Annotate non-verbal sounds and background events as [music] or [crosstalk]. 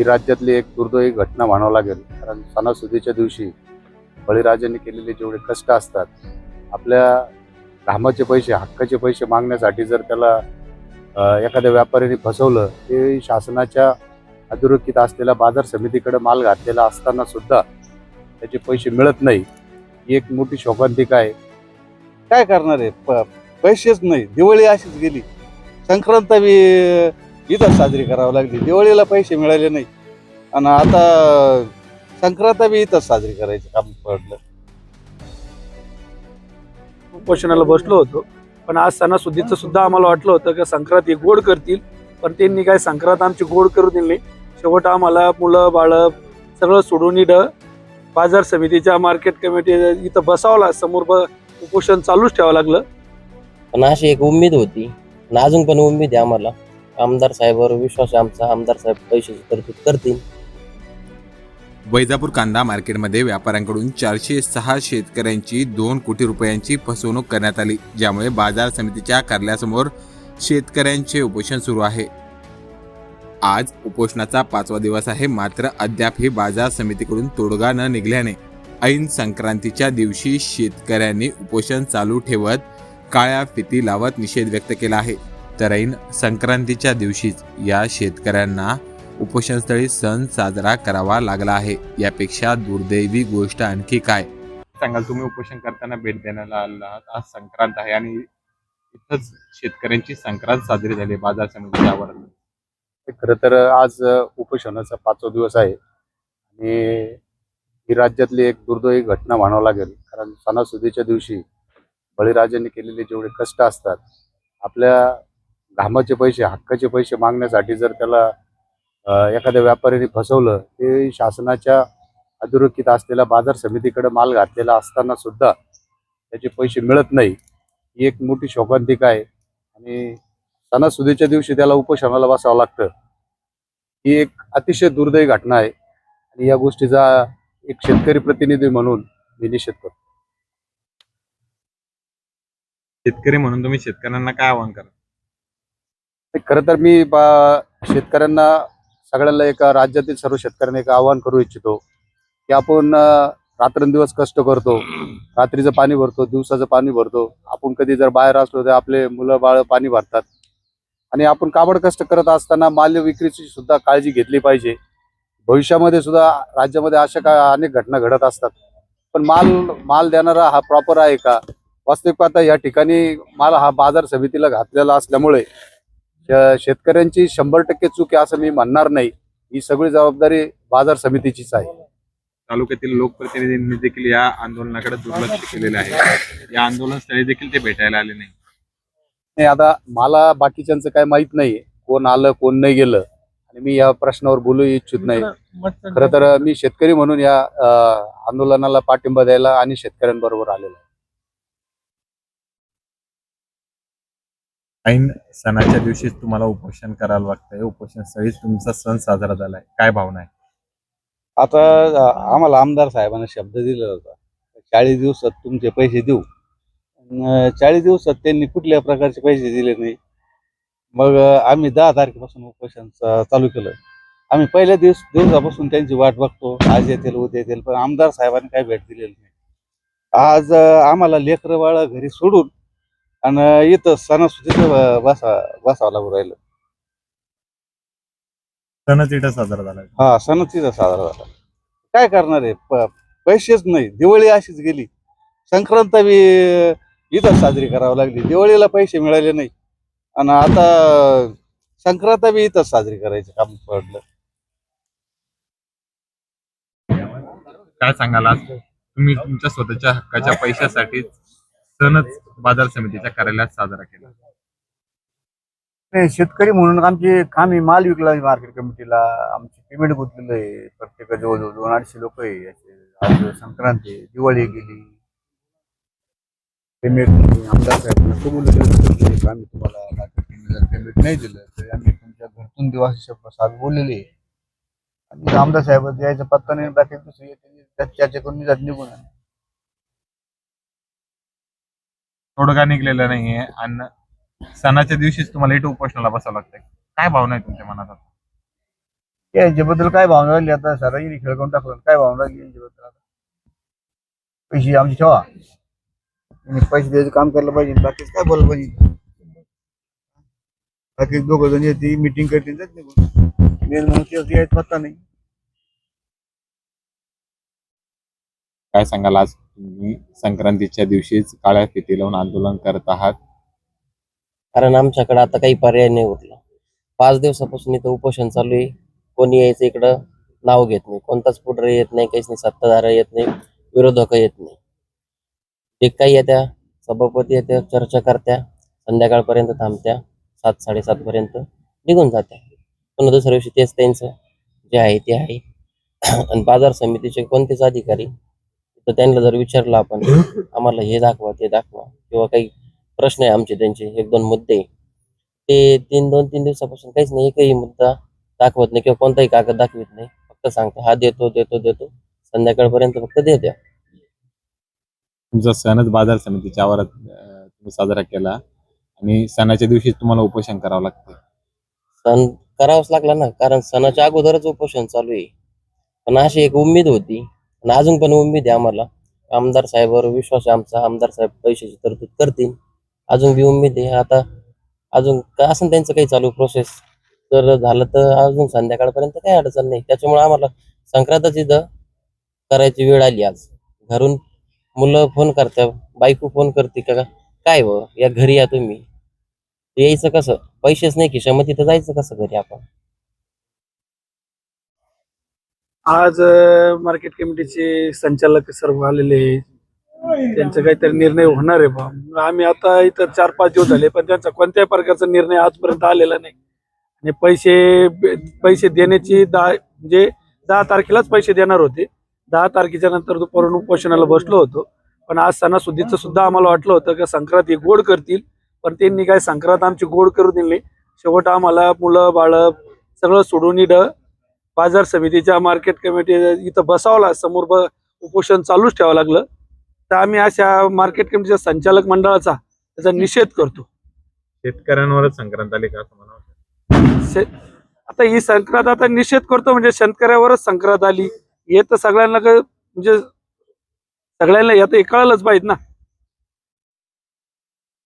ही राज्यातली एक दुर्दैवी घटना म्हणावं लागेल. कारण सणासुदीच्या दिवशी बळीराजांनी केलेले जेवढे कष्ट असतात आपल्या घामाचे पैसे हक्काचे पैसे मागण्यासाठी जर त्याला एखाद्या व्यापाऱ्याने फसवलं ते शासनाच्या अधोरेखित असलेल्या बाजार समितीकडे माल घातलेला असताना सुद्धा त्याचे पैसे मिळत नाही. ही एक मोठी शोकांतिका आहे. काय करणार आहे? प- पैसेच नाही. दिवाळी अशीच गेली. संक्रांत बी इथंच साजरी करावी लागली. दिवाळीला पैसे मिळाले नाही. आणि आता संक्रांत बी इथंच साजरी करायचं काम पडलं. उपोषणाला बसलो होतो. पण आज सणासुदीचं सुद्धा आम्हाला वाटलं होतं की संक्रांत हे गोड करतील. पण त्यांनी काय संक्रांत आमची गोड करू दिली नाही. शेवट आम्हाला मुलं बाळं सगळं सोडून इथं बाजार समितीच्या मार्केट कमिटी इथं बसावं लाग समोर ब उपोषण चालूच ठेवावं लागलं. पण अशी एक उमेद होती. आणि अजून पण उमेद आहे आम्हाला. आमदार साहेबांवर विश्वास आहे. आमचा आमदार साहेब पैशाची तरतूद करतील. वैजापूर कांदा मार्केटमध्ये व्यापाऱ्यांकडून चारशे सहा शेतकऱ्यांची दोन कोटी रुपयांची फसवणूक करण्यात आली ज्यामुळे बाजार समितीच्या कार्यालयासमोर शेतकऱ्यांचे उपोषण सुरू आहे. आज उपोषणाचा पाचवा दिवस आहे मात्र अद्याप हे बाजार समितीकडून तोडगा न निघाल्याने ऐन संक्रांतीच्या दिवशी शेतकऱ्यांनी उपोषण चालू ठेवत काळ्या फिती लावत निषेध व्यक्त केला आहे. तर ऐन संक्रांतीच्या दिवशीच या शेतकऱ्यांना उपोषणस्थळी सण साजरा करावा लागला आहे. यापेक्षा दुर्दैवी गोष्ट आणखी काय? सांगाल तुम्ही उपोषण करताना भेट देण्याला आलात. आज संक्रांत आहे आणि इथंच शेतकऱ्यांची संक्रांत साजरी झाली बाजार समितीच्या आवारात. ते खरं तर आज उपोषणाचा पाचवा दिवस आहे आणि ही राज्यातली एक दुर्दैवी घटना म्हणावं लागेल. कारण सणासुदीच्या दिवशी बळीराजांनी केलेले जेवढे कष्ट असतात आपल्या कामाचे पैसे हक्काचे पैसे मागण्यासाठी जर त्याला एखाद्या व्यापाऱ्याने फसवलं ते शासनाच्या अधोरेखित असलेल्या बाजार समितीकडे माल घातलेला असताना सुद्धा त्याचे पैसे मिळत नाही. ही एक मोठी शोकांतिका आहे. आणि सणासुदीच्या दिवशी त्याला उपोषणाला बसावं लागतं. ही एक अतिशय दुर्दैवी घटना आहे. आणि या गोष्टीचा एक शेतकरी प्रतिनिधी म्हणून मी निषेध करतो. शेतकरी म्हणून तुम्ही शेतकऱ्यांना काय आवाहन करा खरं तर मी शेतकऱ्यांना सगळ्यांना एका राज्यातील सर्व शेतकऱ्यांना एक आवाहन करू इच्छितो की आपण रात्रंदिवस कष्ट करतो रात्रीचं पाणी भरतो दिवसाचं पाणी भरतो. आपण कधी जर बाहेर असलो तर आपले मुलं बाळ पाणी भरतात. आणि आपण काबड कष्ट करत असताना माल्य विक्रीची सुद्धा काळजी घेतली पाहिजे. भविष्यामध्ये सुद्धा राज्यामध्ये अशा का अनेक घटना घडत असतात. पण माल माल देणारा हा प्रॉपर आहे का? वास्तविक आता या ठिकाणी माल हा बाजार समितीला घातलेला असल्यामुळे शेतकऱ्यांची शंभर टक्के चूक आहे असं मी म्हणणार नाही. ही सगळी जबाबदारी बाजार समितीचीच आहे. तालुक्यातील लोकप्रतिनिधींनी देखील या आंदोलनाकडे दुर्लक्ष केलेले आहे. या आंदोलन स्थळी देखील ते भेटायला आले नाही. नाही आता मला बाकीच्यांचं काय माहीत नाही. कोण आलं कोण नाही गेलं. आणि मी या प्रश्नावर बोलू इच्छित नाही. खरं तर मी शेतकरी म्हणून या आंदोलनाला पाठिंबा द्यायला आणि शेतकऱ्यांबरोबर आलेलो आहे. ऐन सणाच्या दिवशीच तुम्हाला उपोषण करायला लागतंय. उपोषण स्थळीच तुमचा सण साजरा झालाय. काय भावना आहे? आता अ, आम्हाला आमदार साहेबांना शब्द दिलेला होता. चाळीस दिवसात तुमचे पैसे देऊ. चाळीस दिवसात त्यांनी कुठल्या प्रकारचे पैसे दिले नाही. मग अ, आम्ही दहा तारखेपासून उपोषण चालू केलं. आम्ही पहिल्या दिवस दिवसापासून त्यांची वाट बघतो. आज येतील उद्या येतील पण आमदार साहेबांनी काही भेट दिलेली नाही. आज अ, आम्हाला लेकरं घरी सोडून आणि इथं सणासुदीचं बसा बसावं लागू राहिलं. सणच इथं साजरा झालाय हा सणातीचा साजरा झाला. काय करणार आहे? प- पैसेच नाही. दिवाळी अशीच गेली. संक्रांत बी इथंच साजरी करावी लागली. दिवाळीला पैसे मिळाले नाही. आणि आता संक्रांत बी इथंच साजरी करायचं काम पडलं. काय सांगाल आज? तुम्ही तुमच्या स्वतःच्या हक्काच्या पैशासाठी सणच बाजार समितीच्या कार्यालयात साजरा केला. नाही शेतकरी म्हणून आमचे आम्ही माल विकला मार्केट कमिटीला आमची पेमेंट गुंतलेलं आहे. प्रत्येक जवळजवळ दोन अडीचशे लोक आहे. याचे आज संक्रांती दिवाळी गेली. पेमेंट आमदार साहेबांना कबूल आम्ही तुम्हाला मार्केट पेमेंट नाही दिलं तर आम्ही तुमच्या घरतून देऊ असे शब्द साहेब बोललेले आहे. आणि आमदार साहेब यायचा पत्ता नाही बाकी दुसरी येते, त्यात चर्चा करून निघून तोडगा निघलेला नाहीये. आणि सणाच्या दिवशीच तुम्हाला इथं उपोषणाला बसावं लागतंय. काय भावना आहे तुमच्या मनात आता? यांच्याबद्दल काय भावना राहिली आता? सरांनी खेळ करून टाकलं. काय भावना राहिली यांच्याबद्दल आता? पैसे आमची ठेवा. यांनी पैसे द्यायचं काम करायला पाहिजे. बाकीच काय बोलायला पाहिजे? बाकी दोघं जण येते मिटिंग करते जात निघून. मेन म्हणून ते यायचं पत्ता नाही. काय सांगाल आज? तुम्ही संक्रांतीच्या दिवशीच काळ्या फिती लावून आंदोलन करत आहात? कारण आमच्याकडे आता काही पर्याय नाही उरला. पाच दिवसापासून इथं उपोषण चालू आहे. कोणी यायचं इकडं? नाव घेत नाही. कोणताच पुढं येत नाही. काहीच नाही. सत्ताधार येत नाही. विरोधक येत नाही. ते काही येत्या सभापती येत्या चर्चा करत्या संध्याकाळपर्यंत थांबत्या. सात साडेसात पर्यंत निघून जात्या. पुन्हा दुसऱ्या दिवशी तेच त्यांचं जे आहे ते आहे. [clears throat] आणि बाजार समितीचे कोणतेच अधिकारी तर त्यांना जर विचारलं आपण आम्हाला हे दाखवा ते दाखवा. किंवा काही प्रश्न आहे आमचे त्यांचे एक दोन मुद्दे. ते तीन दोन तीन दिवसापासून काहीच नाही एकही मुद्दा दाखवत नाही किंवा कोणताही कागद दाखवत नाही. फक्त सांगतो हा देतो देतो देतो. संध्याकाळपर्यंत फक्त देत्या तुमचा सणच बाजार समितीच्या आवारात तुम्ही साजरा केला. आणि सणाच्या दिवशी तुम्हाला उपोषण करावं लागतं सण करावाच लागला ना कारण सणाच्या अगोदरच उपोषण चालू आहे. पण अशी एक उमेद होती आणि अजून पण उमेद आहे आम्हाला. आमदार साहेबावर विश्वास आहे आमचा. आमदार साहेब पैशाची तरतूद करतील. अजून बी उमेद आहे आता अजून काय असं त्यांचं काही चालू प्रोसेस तर झालं तर अजून संध्याकाळपर्यंत काही अडचण नाही. त्याच्यामुळे आम्हाला संक्रांतच इथं करायची वेळ आली आज. घरून मुलं फोन करते बायको फोन करते का? काय व? या घरी या तुम्ही. यायचं कसं? पैसेच नाही की मग तिथं जायचं कसं घरी आपण? आज मार्केट कमिटीचे संचालक सर्व आलेले त्यांचा काहीतरी निर्णय होणार आहे बा. आम्ही आता इथं चार पाच दिवस झाले पण त्यांचा कोणत्याही प्रकारचा निर्णय आजपर्यंत आलेला नाही. आणि पैसे पैसे देण्याची दहा म्हणजे दहा तारखेलाच पैसे देणार होते. दहा तारखेच्या नंतर दुपारून उपोषणाला बसलो होतो. पण आज सणासुदीचं सुद्धा आम्हाला वाटलं होतं की संक्रांत हे गोड करतील पण त्यांनी काय संक्रांत आमची गोड करू दिली शेवट आम्हाला मुलं बाळ सगळं सोडून इड बाजार समितीच्या मार्केट कमिटी इथं बसावं लाग समोर ब उपोषण चालूच ठेवावं लागलं. तर आम्ही अशा मार्केट कमिटीच्या संचालक मंडळाचा त्याचा निषेध करतो. शेतकऱ्यांवरच संक्रांत आली का शे- आता ही संक्रांत आता निषेध करतो म्हणजे शेतकऱ्यावरच संक्रांत आली. हे तर सगळ्यांना म्हणजे सगळ्यांना यात हे कळायलाच पाहिजे ना.